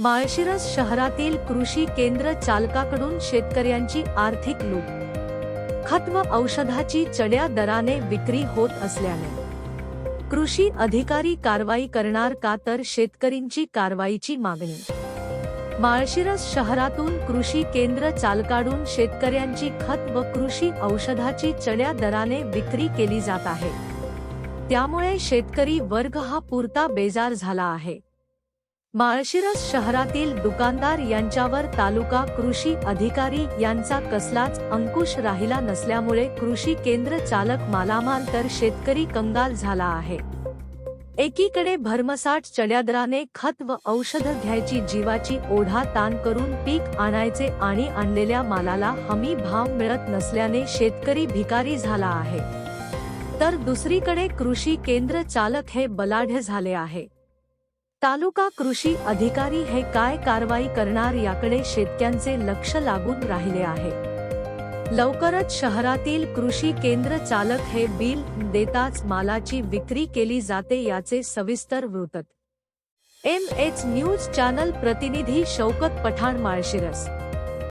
माळशिरस शहरातील कृषी केंद्र चालकाकडून शेतकऱ्यांची आर्थिक लूट. खत व औषधाची चढ्या दराने विक्री होत असल्याने. कृषी अधिकारी कारवाई करणार का तर शेतकरींची कारवाईची मागणी. माळशिरस शहरातून कृषी केंद्र चालकाडून शेतकऱ्यांची खत व कृषी औषधाची चढ्या दराने विक्री केली जात आहे. त्यामुळे शेतकरी वर्ग हा पुरता बेजार झाला आहे. माळशिरस शहरातील दुकानदार यांच्यावर तालुका कृषी अधिकारी यांचा कसलाच अंकुश राहिला नसल्यामुळे कृषी केंद्र चालक मालामाल तर शेतकरी कंगाल झाला आहे. एकीकडे भरमसाठ चढ्यादराने खत व औषध घ्यायची जीवाची ओढा ताण करून पीक आणायचे आणि आणलेल्या मालाला हमी भाव मिळत नसल्याने शेतकरी भिकारी झाला आहे. तर दुसरीकडे कृषी केंद्र चालक हे बलाढ्य झाले आहे. तालुका कृषी अधिकारी हे काय कारवाई करणार याकडे शेतक्यांचे लक्ष लागून राहिले आहे. लवकरच शहरातील कृषी केंद्र चालक हे बिल देताच मालाची विक्री केली जाते याचे सविस्तर वृत्त. एम एच न्यूज चॅनल प्रतिनिधी शौकत पठाण माळशिरस.